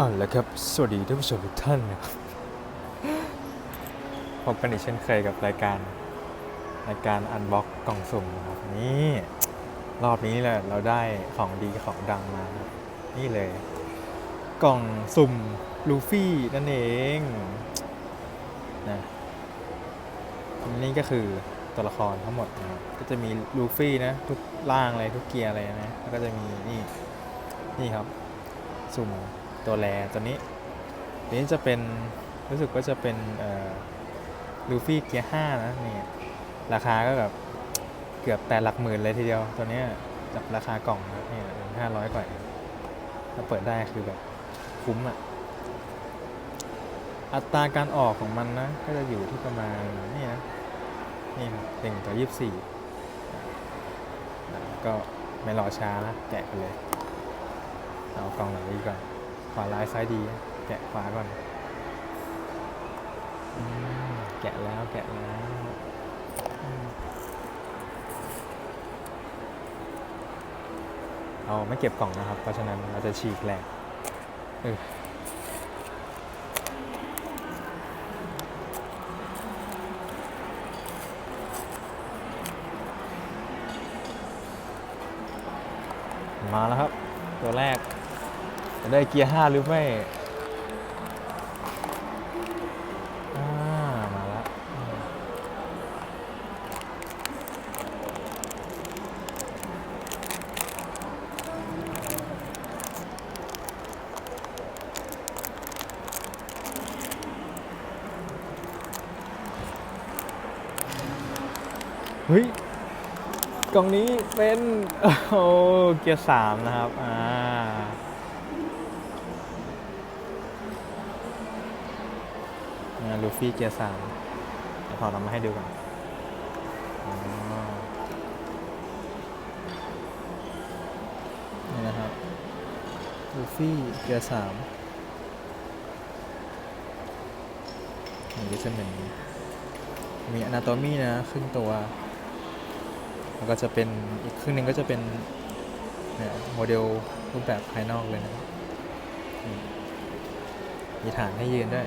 อ่าแล้วครับ สวัสดีท่านผู้ชมทุกท่านนะครับพบกันอีกเช่นเคยกับรายการรายการอันบ็อกกล่องสุ่มนะครับนี่รอบนี้แหละเราได้ของดีของดังมา นี่เลย กล่องสุ่มลูฟี่นั่นเองนะนี่ก็คือตัวละครทั้งหมดนะครับก็จะมีลูฟี่นะ ทุกร่างอะไรทุกเกียร์อะไรนะแล้วก็จะมีนี่นี่ครับสุ่ม ตัวแรตัวนี้ตัวนี้จะเป็นรู้สึกว่าจะเป็นลูฟี่เกียร์ห้านะนี่ราคาก็แบบเกือบแต่หลักหมื่นเลยทีเดียว ตัวนี้จากราคากล่องนะนี่ห้าร้อยกว่าถ้าเปิดได้คือแบบคุ้มอะอัตราการออกของมันนะ ก็จะอยู่ที่ประมาณนี่นะนี่ครับหนึ่งต่อยี่สิบสี่ก็ไม่รอช้านะแกะไปเลย เอากล่องไหนดีก่อน วาร้ายซ้ายดี แกะขวาก่อนอแกะแล้วแกะแล้วเอาไม่เก็บกล่องนะครับ เพราะฉะนั้นเราจะฉีกแหลกเออมาแล้วครับ ตัวแรก จะได้เกียร์ห้าหรือไม่มาแล้วเฮ้ยกล่องนี้เป็น โอ้เกียร์สามนะครับ อ่า นะ ลูฟี่เกียร์สามถอดออกมาให้ดูก่อนนี่นะครับลูฟี่เกียร์สามนี่ก็จะเป็นมีอนาโตมี่นะครึ่งตัวแล้วก็จะเป็นอีกครึ่งหนึ่งก็จะเป็นเนี่ยโมเดลรูปแบบภายนอกเลยนะ มีฐานให้ยืนด้วย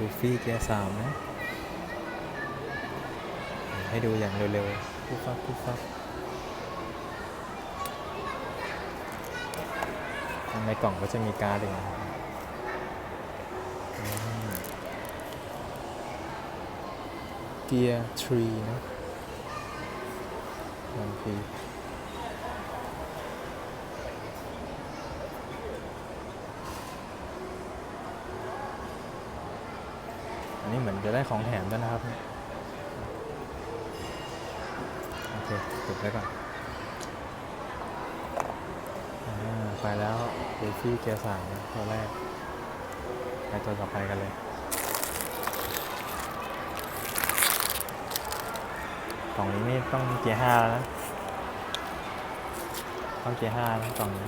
ลูฟี่เกียร์สามนะ ให้ดูอย่างเร็วๆปุ๊บฟับปุ๊บฟับในกล่องก็จะมีการ์ดอย่างเกียร์ทรีนะวันพี นนี้เหมือนจะได้ของแถมด้วยนะครับ โอเคติดไว้ก่อนไปแล้วลูฟี่เกียร์สามตัวแรก ไปตัวต่อไปกันเลย กล่องนี้นี่ต้องเกียร์ห้าแล้วนะ ต้องเกียร์ห้านะกล่องนี้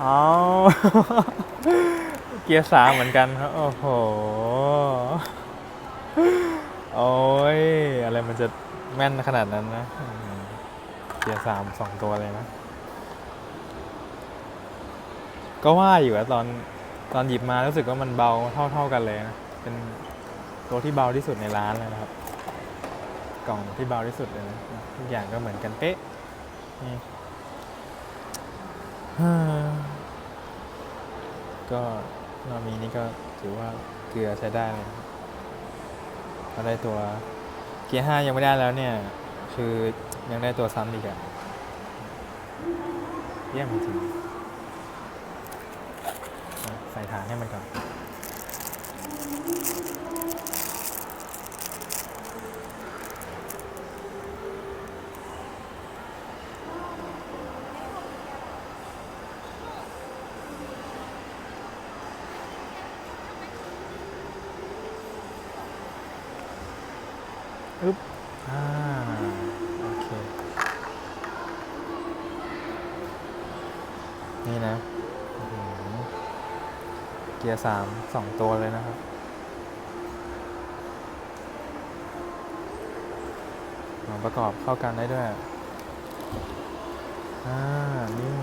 เอเกียร์สามเหมือนกันครับ โอ้โห โอ้ย อะไรมันจะแม่นขนาดนั้นนะ เกียร์สามสองตัวเลยนะ ก็ว่าอยู่อะตอนตอนหยิบมารู้สึกว่ามันเบาเท่าเท่ากันเลยนะ เป็นตัวที่เบาที่สุดในร้านเลยนะครับ กล่องที่เบาที่สุดเลยนะ ทุกอย่างก็เหมือนกันเป๊ะนี่ ก็นามีนี่ก็ถือว่าเกลือใช้ได้เลยนะครับพอได้ตัวเกียร์ห้ายังไม่ได้แล้วเนี่ย คือยังได้ตัวซ้ำอีกอะเยี่ยมจริงๆใส่ฐานให้มันก่อน โอเค นี่นะ เกียร์สามสองตัวเลยนะครับมาประกอบเข้ากันได้ด้วย อ่า นี่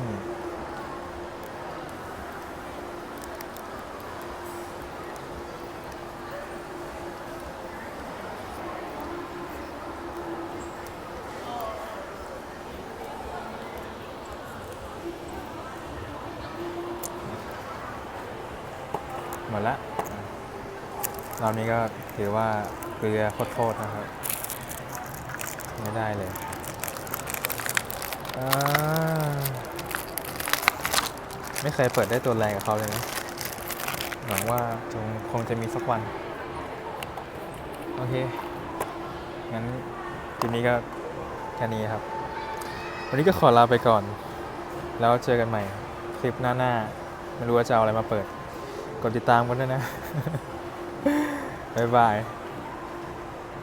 หมดละรอบนี้ก็ถือว่าเกลือโคตรๆนะครับ ไม่ได้เลยไม่เคยเปิดได้ตัวแรงกับเขาเลยนะหวังว่าคงจะมีสักวัน โอเค งั้นคลิปนี้ก็แค่นี้ครับ วันนี้ก็ขอลาไปก่อน แล้วเจอกันใหม่ คลิปหน้าๆไม่รู้ว่าจะเอาอะไรมาเปิด กดติดตามกันด้วยนะ บ๊ายบาย